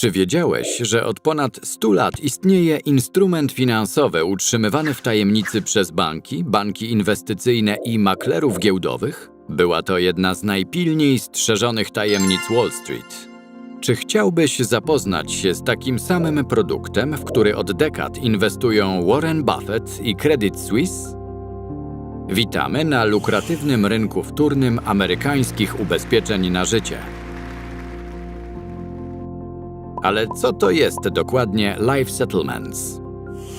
Czy wiedziałeś, że od ponad 100 lat istnieje instrument finansowy utrzymywany w tajemnicy przez banki, banki inwestycyjne i maklerów giełdowych? Była to jedna z najpilniej strzeżonych tajemnic Wall Street. Czy chciałbyś zapoznać się z takim samym produktem, w który od dekad inwestują Warren Buffett i Credit Suisse? Witamy na lukratywnym rynku wtórnym amerykańskich ubezpieczeń na życie. Ale co to jest dokładnie Life Settlements?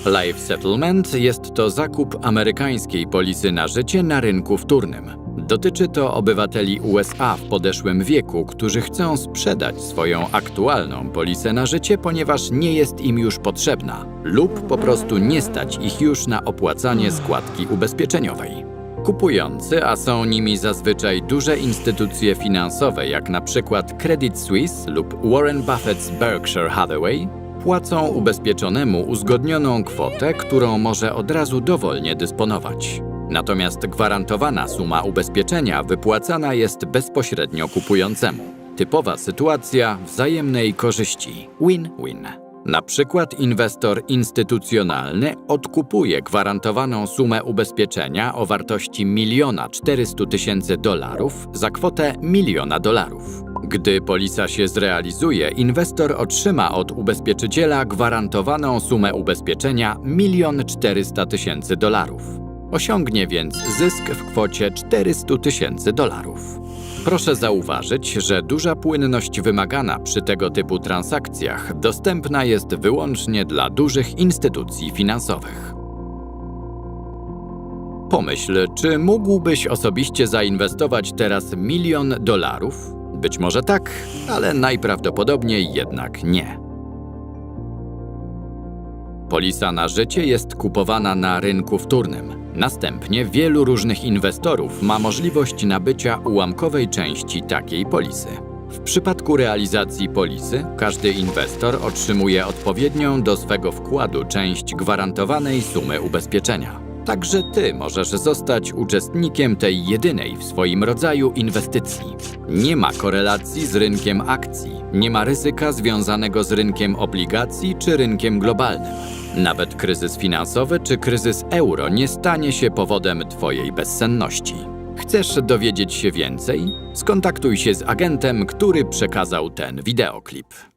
Life Settlement jest to zakup amerykańskiej polisy na życie na rynku wtórnym. Dotyczy to obywateli USA w podeszłym wieku, którzy chcą sprzedać swoją aktualną polisę na życie, ponieważ nie jest im już potrzebna, lub po prostu nie stać ich już na opłacanie składki ubezpieczeniowej. Kupujący, a są nimi zazwyczaj duże instytucje finansowe, jak na przykład Credit Suisse lub Warren Buffett's Berkshire Hathaway, płacą ubezpieczonemu uzgodnioną kwotę, którą może od razu dowolnie dysponować. Natomiast gwarantowana suma ubezpieczenia wypłacana jest bezpośrednio kupującemu. Typowa sytuacja wzajemnej korzyści. Win-win. Na przykład inwestor instytucjonalny odkupuje gwarantowaną sumę ubezpieczenia o wartości miliona 400 tysięcy dolarów za kwotę miliona dolarów. Gdy polisa się zrealizuje, inwestor otrzyma od ubezpieczyciela gwarantowaną sumę ubezpieczenia milion 400 tysięcy dolarów. Osiągnie więc zysk w kwocie 400 tysięcy dolarów. Proszę zauważyć, że duża płynność wymagana przy tego typu transakcjach dostępna jest wyłącznie dla dużych instytucji finansowych. Pomyśl, czy mógłbyś osobiście zainwestować teraz milion dolarów? Być może tak, ale najprawdopodobniej jednak nie. Polisa na życie jest kupowana na rynku wtórnym. Następnie wielu różnych inwestorów ma możliwość nabycia ułamkowej części takiej polisy. W przypadku realizacji polisy, każdy inwestor otrzymuje odpowiednią do swego wkładu część gwarantowanej sumy ubezpieczenia. Także ty możesz zostać uczestnikiem tej jedynej w swoim rodzaju inwestycji. Nie ma korelacji z rynkiem akcji, nie ma ryzyka związanego z rynkiem obligacji czy rynkiem globalnym. Nawet kryzys finansowy czy kryzys euro nie stanie się powodem twojej bezsenności. Chcesz dowiedzieć się więcej? Skontaktuj się z agentem, który przekazał ten wideoklip.